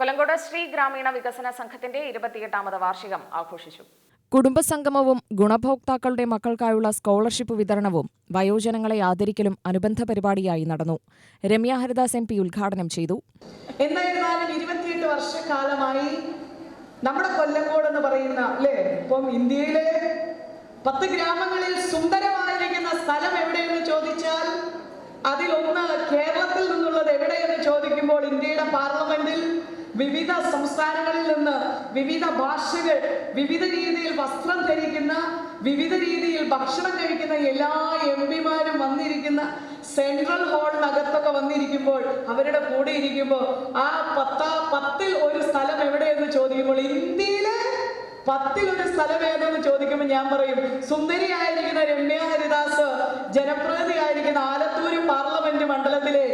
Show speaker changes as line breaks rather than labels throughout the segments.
കൊല്ലങ്കോട് ശ്രീ ഗ്രാമീണ വികസന സംഘത്തിന്റെ ഇരുപത്തിയെട്ടാമത് വാർഷികം ആഘോഷിച്ചു.
കുടുംബസംഗമവും ഗുണഭോക്താക്കളുടെ മക്കൾക്കായുള്ള സ്കോളർഷിപ്പ് വിതരണവും വയോജനങ്ങളെ ആദരിക്കലും അനുബന്ധ പരിപാടിയായി നടന്നു. രമ്യ ഹരിദാസ് എം പി ഉദ്ഘാടനം ചെയ്തു.
എന്നായിരുന്നാലും ഇരുപത്തിയെട്ട് വർഷക്കാലമായി നമ്മുടെ കൊല്ലങ്കോട് എന്ന് പറയുന്ന അല്ലേ? ഇപ്പം ഇന്ത്യയിലെ പത്ത് ഗ്രാമങ്ങളിൽ സുന്ദരമായിരിക്കുന്ന സ്ഥലം എവിടെയെന്ന് ചോദിച്ചാൽ അതിലൊന്ന് വിവിധ സംസ്ഥാനങ്ങളിൽ നിന്ന് വിവിധ ഭാഷകൾ വിവിധ രീതിയിൽ വസ്ത്രം ധരിക്കുന്ന വിവിധ രീതിയിൽ ഭക്ഷണം കഴിക്കുന്ന എല്ലാ എം പിമാരും വന്നിരിക്കുന്ന സെൻട്രൽ ഹാളിനകത്തൊക്കെ വന്നിരിക്കുമ്പോൾ അവരുടെ കൂടെ ഇരിക്കുമ്പോൾ ആ പത്ത പത്തിൽ ഒരു സ്ഥലം എവിടെയെന്ന് ചോദിക്കുമ്പോൾ ഇന്ത്യയിലെ പത്തിൽ ഒരു സ്ഥലം ഏതെന്ന് ചോദിക്കുമ്പോൾ ഞാൻ പറയും സുന്ദരിയായിരിക്കുന്ന രമ്യ ഹരിദാസ് ജനപ്രതിനിധിയായിരിക്കുന്ന ആലത്തൂർ പാർലമെന്റ് മണ്ഡലത്തിലെ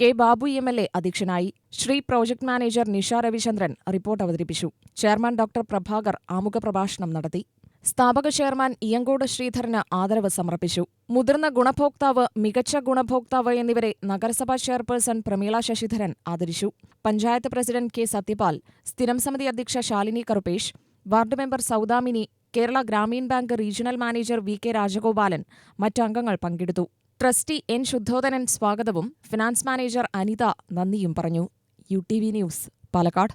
K Babu M L A അധ്യക്ഷനായി Shri project manager Nisha Ravichandran report അവതരിപ്പിച്ചു. ചെയർമാൻ ഡോക്ടർ പ്രഭാകർ ആമുഖ പ്രഭാഷണം നടത്തി. സ്ഥാപക ചെയർമാൻ ഇയങ്കോട് ശ്രീധരന് ആദരവ് സമർപ്പിച്ചു. മുതിർന്ന ഗുണഭോക്താവ് മികച്ച ഗുണഭോക്താവ് എന്നിവരെ നഗരസഭാ ചെയർപേഴ്സൺ പ്രമീള ശശിധരൻ ആദരിച്ചു. പഞ്ചായത്ത് പ്രസിഡന്റ് കെ സത്യപാൽ സ്ഥിരം സമിതി അധ്യക്ഷ Shalini Karupesh ward member Saudamini Kerala Grameen bank regional manager V K Rajagopalan മറ്റംഗങ്ങൾ പങ്കെടുത്തു. ട്രസ്റ്റി എൻ ശുദ്ധോധനൻ സ്വാഗതവും ഫിനാൻസ് മാനേജർ അനിത നന്ദിയും പറഞ്ഞു. U T V news Palakkad.